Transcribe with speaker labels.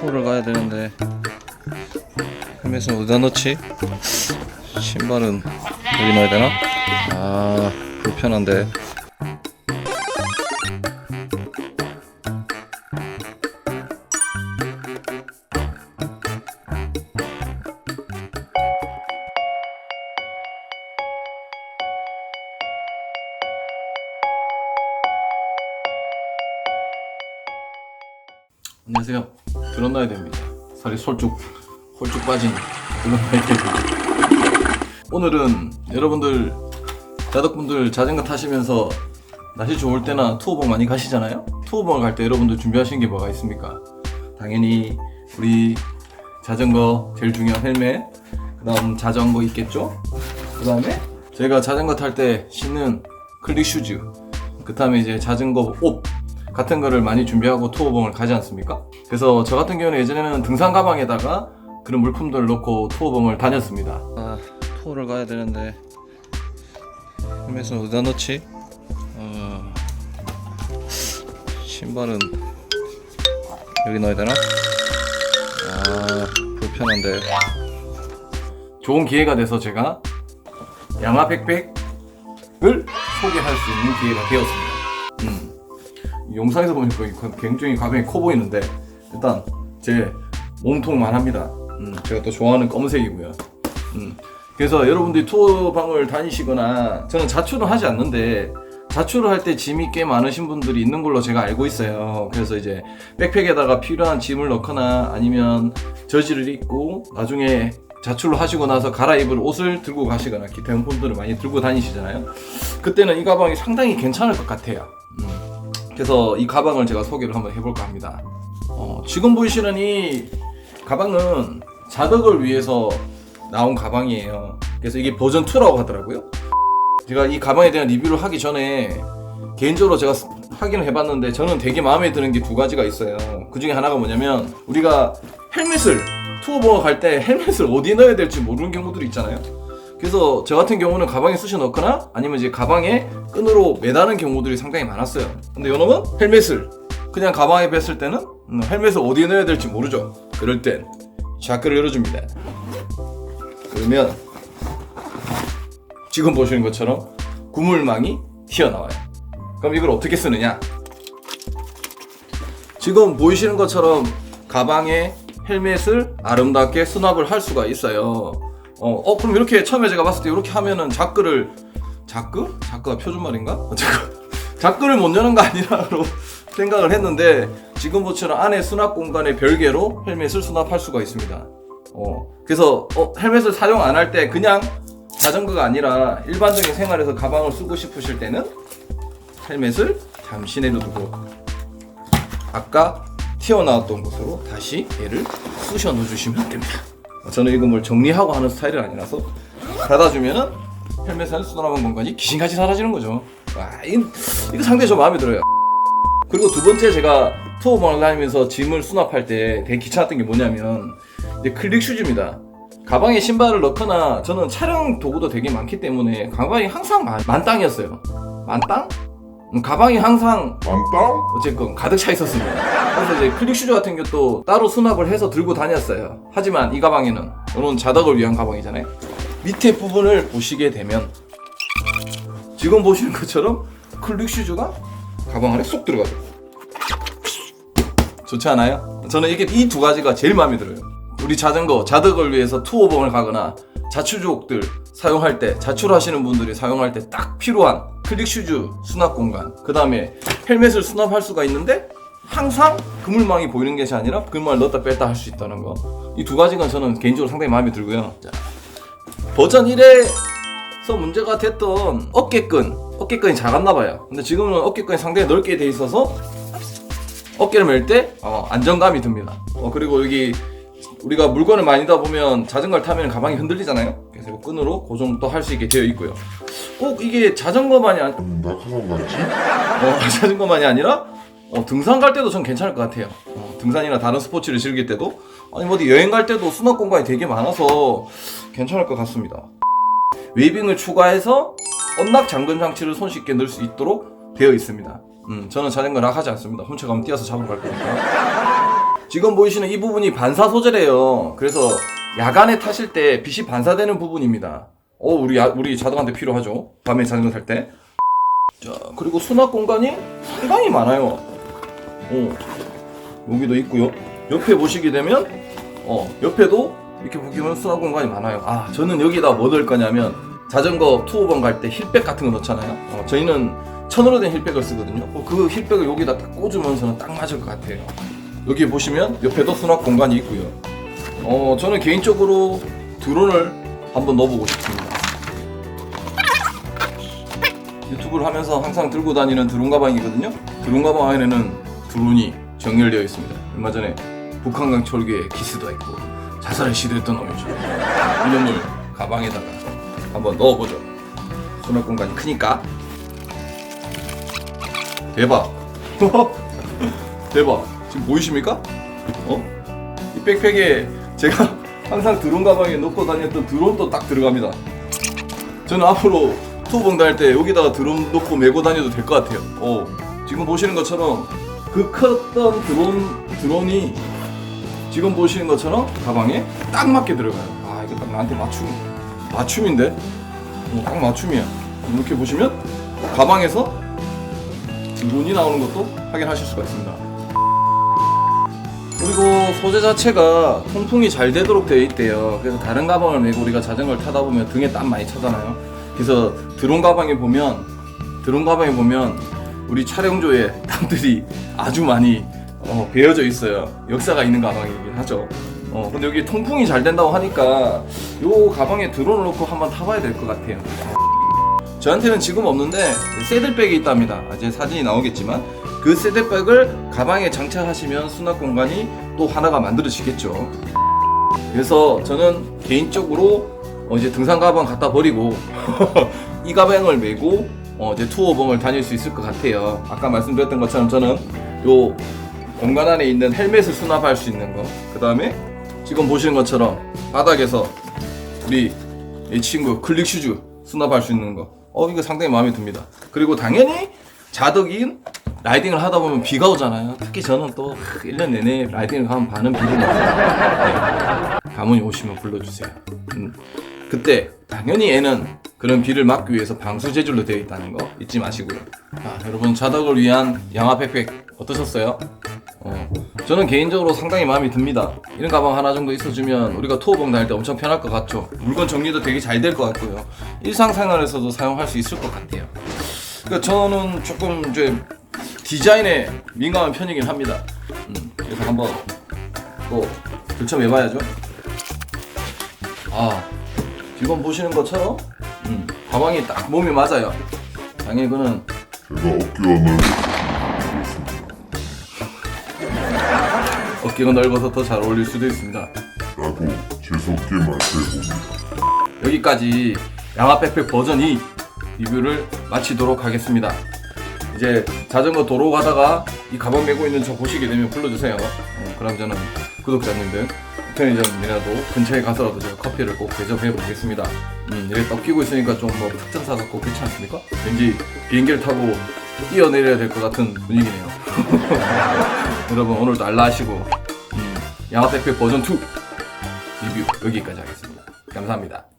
Speaker 1: 투어를 가야 되는데 헬멧은 어디다 넣지? 신발은 여기 넣어야 되나? 아 불편한데 안녕하세요. 드러나야 됩니다. 살이 솔쭉 홀쭉 빠진 드러나야 됩니다. 오늘은 여러분들 자덕분들 자전거 타시면서 날씨 좋을 때나 투어봉 많이 가시잖아요. 투어봉을 갈 때 여러분들 준비하시는 게 뭐가 있습니까? 당연히 우리 자전거 제일 중요한 헬멧, 그 다음 자전거 있겠죠. 그 다음에 저희가 자전거 탈 때 신는 클릭 슈즈, 그 다음에 이제 자전거 옷 같은 거를 많이 준비하고 투어봉을 가지 않습니까? 그래서 저 같은 경우는 예전에는 등산 가방에다가 그런 물품들을 넣고 투어봉을 다녔습니다. 아, 투어를 가야 되는데 헬멧은 어디다 넣지? 어, 신발은 여기 넣어야 되나? 아, 불편한데. 좋은 기회가 돼서 제가 야마 백백을 소개할 수 있는 기회가 되었습니다. 음. 영상에서 보니까 굉장히 가방이 커 보이는데 일단 제 몸통만 합니다. 음, 제가 또 좋아하는 검은색이고요. 음, 그래서 여러분들이 투어방을 다니시거나 저는 자출은 하지 않는데 자출을 할 때 짐이 꽤 많으신 분들이 있는 걸로 제가 알고 있어요. 그래서 이제 백팩에다가 필요한 짐을 넣거나 아니면 저지를 입고 나중에 자출을 하시고 나서 갈아입을 옷을 들고 가시거나 기타 용품들을 많이 들고 다니시잖아요. 그때는 이 가방이 상당히 괜찮을 것 같아요. 음. 그래서 이 가방을 제가 소개를 한번 해볼까 합니다. 어, 지금 보이시는 이 가방은 자덕을 위해서 나온 가방이에요. 그래서 이게 버전 2라고 하더라고요. 제가 이 가방에 대한 리뷰를 하기 전에 개인적으로 제가 스- 확인을 해봤는데 저는 되게 마음에 드는 게 두 가지가 있어요. 그 중에 하나가 뭐냐면 우리가 헬멧을 투어보러 갈때 헬멧을 어디 넣어야 될지 모르는 경우들이 있잖아요. 그래서 저 같은 경우는 가방에 쑤셔 넣거나 아니면 이제 가방에 끈으로 매다는 경우들이 상당히 많았어요. 근데 요놈은 헬멧을 그냥 가방에 뺐을 때는 음, 헬멧을 어디에 넣어야 될지 모르죠. 그럴 땐 샤크를 열어줍니다. 그러면 지금 보시는 것처럼 구물망이 튀어나와요. 그럼 이걸 어떻게 쓰느냐? 지금 보이시는 것처럼 가방에 헬멧을 아름답게 수납을 할 수가 있어요. 어, 어, 그럼 이렇게 처음에 제가 봤을 때 이렇게 하면은 자크를 자크? 자크가 표준말인가? 자크를 못 여는 거 아니라고 생각을 했는데 지금 보처럼 안에 수납 공간에 별개로 헬멧을 수납할 수가 있습니다. 어, 그래서 어, 헬멧을 사용 안 할 때 그냥 자전거가 아니라 일반적인 생활에서 가방을 쓰고 싶으실 때는 헬멧을 잠시 내려두고 아까 튀어나왔던 곳으로 다시 얘를 쑤셔 넣어주시면 됩니다. 저는 이거 뭘 정리하고 하는 스타일이 아니라서 닫아주면은 헬멧을 수납한 공간이 귀신같이 사라지는 거죠. 와, 이, 이거 상당히 저 마음에 들어요. 그리고 두 번째 제가 투어방을 다니면서 짐을 수납할 때 되게 귀찮았던 게 뭐냐면 이제 클릭 슈즈입니다. 가방에 신발을 넣거나 저는 촬영 도구도 되게 많기 때문에 가방이 항상 만, 만땅이었어요. 만땅? 음, 가방이 항상
Speaker 2: 만땅?
Speaker 1: 어쨌건 가득 차 있었습니다. 그래서 이제 클릭 슈즈 같은 것도 따로 수납을 해서 들고 다녔어요. 하지만 이 가방에는 이런 자덕을 위한 가방이잖아요. 밑에 부분을 보시게 되면 지금 보시는 것처럼 클릭 슈즈가 가방 안에 쏙 들어가요. 좋지 않아요? 저는 이게 이 두 가지가 제일 마음에 들어요. 우리 자전거 자덕을 위해서 투어봉을 가거나 자추족들 사용할 때 자출하시는 분들이 사용할 때 딱 필요한 클릭 슈즈 수납 공간 그 다음에 헬멧을 수납할 수가 있는데 항상 그물망이 보이는 것이 아니라 그물망을 넣었다 뺐다 할 수 있다는 거 이 두 가지가 저는 개인적으로 상당히 마음에 들고요 자, 버전 1에서 문제가 됐던 어깨끈 어깨끈이 작았나 봐요 근데 지금은 어깨끈이 상당히 넓게 돼 있어서 어깨를 멜때 어, 안정감이 듭니다. 어, 그리고 여기 우리가 물건을 많이 다 보면 자전거를 타면 가방이 흔들리잖아요. 그래서 이거 끈으로 고정도 할 수 있게 되어 있고요. 꼭 이게 자전거만이 아니,
Speaker 2: 음, 낙하산 같지?
Speaker 1: 어, 자전거만이 아니라 어, 등산 갈 때도 전 괜찮을 것 같아요. 어, 등산이나 다른 스포츠를 즐길 때도 아니 뭐 어디 여행 갈 때도 수납 공간이 되게 많아서 괜찮을 것 같습니다. 웨이빙을 추가해서 언락 잠금 장치를 손쉽게 넣을 수 있도록 되어 있습니다. 음, 저는 자전거 락하지 않습니다. 훔쳐가면 뛰어서 잡으러 갈 거니까. 지금 보이시는 이 부분이 반사 소재래요. 그래서 야간에 타실 때 빛이 반사되는 부분입니다. 어, 우리 야- 우리 자동한테 필요하죠. 밤에 자전거 탈 때. 자, 그리고 수납 공간이 상당히 많아요. 어, 여기도 있고요. 옆에 보시게 되면 어, 옆에도 이렇게 보시면 수납 공간이 많아요. 아, 저는 여기다 뭐 넣을 거냐면 자전거 투어번 갈 때 힐백 같은 거 넣잖아요. 어, 저희는 천으로 된 힐백을 쓰거든요. 어, 그 힐백을 여기다 딱 꽂으면서는 딱 맞을 것 같아요. 여기 보시면 옆에도 수납 공간이 있고요. 어, 저는 개인적으로 드론을 한번 넣어보고 싶습니다. 유튜브를 하면서 항상 들고 다니는 드론 가방이거든요. 드론 가방 안에는 드론이 정렬되어 있습니다. 얼마 전에 북한강 철교에 기스도 했고 자살을 시도했던 놈이죠. 이놈을 가방에다가 한번 넣어보죠. 수납 공간이 크니까. 대박. 대박. 지금 보이십니까? 어? 이 백팩에 제가 항상 드론 가방에 넣고 다녔던 드론도 딱 들어갑니다. 저는 앞으로 투어봉 다닐 때 여기다가 드론 넣고 메고 다녀도 될 것 같아요. 어, 지금 보시는 것처럼 그 컸던 드론 드론이 지금 보시는 것처럼 가방에 딱 맞게 들어가요. 아 이거 딱 나한테 맞춤 맞춤인데 어, 딱 맞춤이야. 이렇게 보시면 가방에서 드론이 나오는 것도 확인하실 수가 있습니다. 그리고 소재 자체가 통풍이 잘 되도록 되어 있대요. 그래서 다른 가방을 메고 우리가 자전거를 타다 보면 등에 땀 많이 차잖아요. 그래서 드론 가방에 보면 드론 가방에 보면 우리 촬영조에 땀들이 아주 많이 어, 배어져 있어요. 역사가 있는 가방이긴 하죠. 어, 근데 여기 통풍이 잘 된다고 하니까 요 가방에 드론을 넣고 한번 타봐야 될 것 같아요. 저한테는 지금 없는데 새들백이 있답니다. 아, 이제 사진이 나오겠지만 그 새들백을 가방에 장착하시면 수납 공간이 또 하나가 만들어지겠죠. 그래서 저는 개인적으로 어, 이제 등산 가방 갖다 버리고 이 가방을 메고 어, 이제 투어봉을 다닐 수 있을 것 같아요. 아까 말씀드렸던 것처럼 저는 요 공간 안에 있는 헬멧을 수납할 수 있는 거, 그 다음에 지금 보시는 것처럼 바닥에서 우리 이 친구 클릭 슈즈 수납할 수 있는 거. 어 이거 상당히 마음에 듭니다. 그리고 당연히 자덕인 라이딩을 하다 보면 비가 오잖아요. 특히 저는 또 1년 내내 라이딩을 하면 반은 비를 맞아요. 네. 가문이 오시면 불러주세요. 음. 그때 당연히 애는 그런 비를 막기 위해서 방수 재질로 되어 있다는 거 잊지 마시고요. 아, 여러분 자덕을 위한 양화 백팩 어떠셨어요? 어, 저는 개인적으로 상당히 마음에 듭니다. 이런 가방 하나 정도 있어주면 우리가 투어봉 다닐 때 엄청 편할 것 같죠. 물건 정리도 되게 잘 될 것 같고요. 일상생활에서도 사용할 수 있을 것 같아요. 그러니까 저는 조금 이제 디자인에 민감한 편이긴 합니다. 음, 그래서 한번 또 들춰매봐야죠. 아, 지금 보시는 것처럼 음, 가방이 딱 몸에 맞아요. 당연히 그거는
Speaker 2: 제가 어깨가 넓은
Speaker 1: 어깨가 넓어서 더 잘 어울릴 수도 있습니다.
Speaker 2: 라고 재수없게 말해봅니다.
Speaker 1: 여기까지 양화 백팩 버전 2 리뷰를 마치도록 하겠습니다. 이제 자전거 도로 가다가 이 가방 메고 있는 저 보시게 되면 불러주세요. 어, 그럼 저는 구독자님들 편의점이라도 근처에 가서라도 제가 커피를 꼭 대접해 보겠습니다. 음, 이렇게 떡 끼고 있으니까 좀 뭐 특전사 같고 그렇지 않습니까? 왠지 비행기를 타고 뛰어내려야 될 것 같은 분위기네요. 여러분 오늘도 알라하시고 음, 백팩 버전 2 리뷰 여기까지 하겠습니다. 감사합니다.